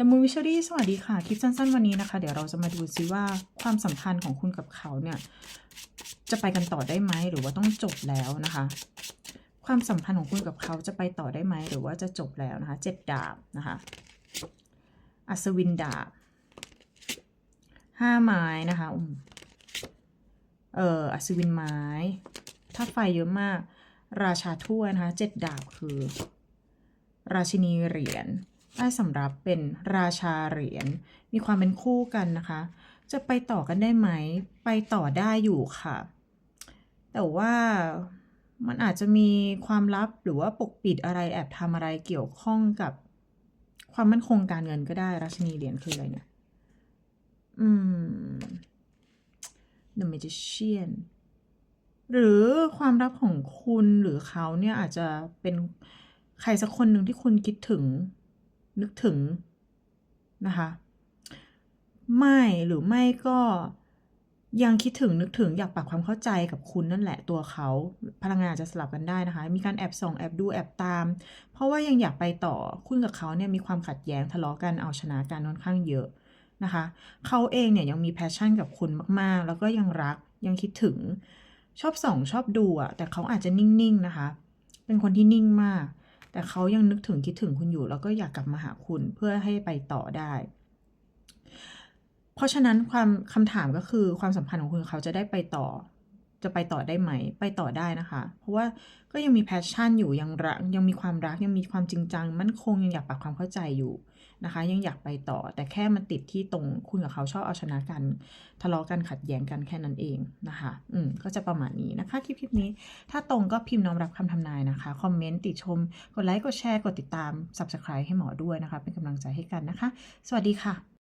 ดัมมูวิชรี่สวัสดีค่ะ คลิปสั้น ๆ วันนี้นะคะ เดี๋ยวเราจะมาดูซิว่าความสัมพันธ์ของคุณกับเขาเนี่ย จะไปกันต่อได้ไหมหรือว่าต้องจบแล้วนะคะ ความสัมพันธ์ของคุณกับเขาจะไปต่อได้ไหมหรือว่าจะจบแล้วนะคะ เจ็ดดาบนะคะ อัศวินดาบห้าไม้นะคะอืมเอออัศวินไม้ถ้าไฟเยอะมาก ราชาถ้วนะคะเจ็ดดาบคือ ราชินีเหรียญ ได้สำหรับเป็นราชาเหรียญมีความเป็นคู่กันนะคะ จะไปต่อกันได้ไหม ไปต่อได้อยู่ค่ะ แต่ว่ามันอาจจะมีความลับหรือว่าปกปิดอะไรแอบทำอะไรเกี่ยวข้องกับความมั่นคงการเงินก็ได้ราชนีเหรียญคืออะไรเนี่ย อืม The Magician หรือความลับของคุณหรือเขาเนี่ยอาจจะเป็นใครสักคนหนึ่งที่คุณคิดถึง นึกถึงนะคะ ไม่หรือไม่ก็ยังคิดถึงนึกถึงอยากปรับความเข้าใจกับคุณนั่นแหละตัวเขาพลังงานจจะสลับกันได้นะคะ มีการแอบส่องแอบดูแอบตาม เพราะว่ายังอยากไปต่อคุณกับเขาเนี่ยมีความขัดแย้งทะเลาะกันเอาชนะกันค่อนข้างเยอะนะคะ เขาเองเนี่ยยังมีแพชชั่นกับคุณมากๆ แล้วก็ยังรักยังคิดถึงชอบส่องชอบดูอะแต่เขาอาจจะนิ่งๆนะคะ เป็นคนที่นิ่งมาก แต่เขายังนึกถึงคิดถึงคุณอยู่ แล้วก็อยากกลับมาหาคุณเพื่อให้ไปต่อได้ เพราะฉะนั้นความคำถามก็คือความสัมพันธ์ของคุณเขาจะได้ไปต่อ จะไปต่อได้ไหม ไปต่อได้นะคะ เพราะว่าก็ยังมีแพชชั่นอยู่ยังรักยังมีความรักยังมีความจริงจัง มั่นคงยังอยากปรับความเข้าใจอยู่นะคะ ยังอยากไปต่อ แต่แค่มันติดที่ตรงคุณกับเขาชอบเอาชนะกัน ทะเลาะกันขัดแย้งกันแค่นั้นเองนะคะ อืมก็จะประมาณนี้นะคะคลิปคลิปนี้ ถ้าตรงก็พิมพ์น้อมรับคำทำนายนะคะ คอมเมนต์ติชม กดไลค์กดแชร์กดติดตาม Subscribe ให้หมอด้วยนะคะ เป็นกำลังใจให้กันนะคะ สวัสดีค่ะ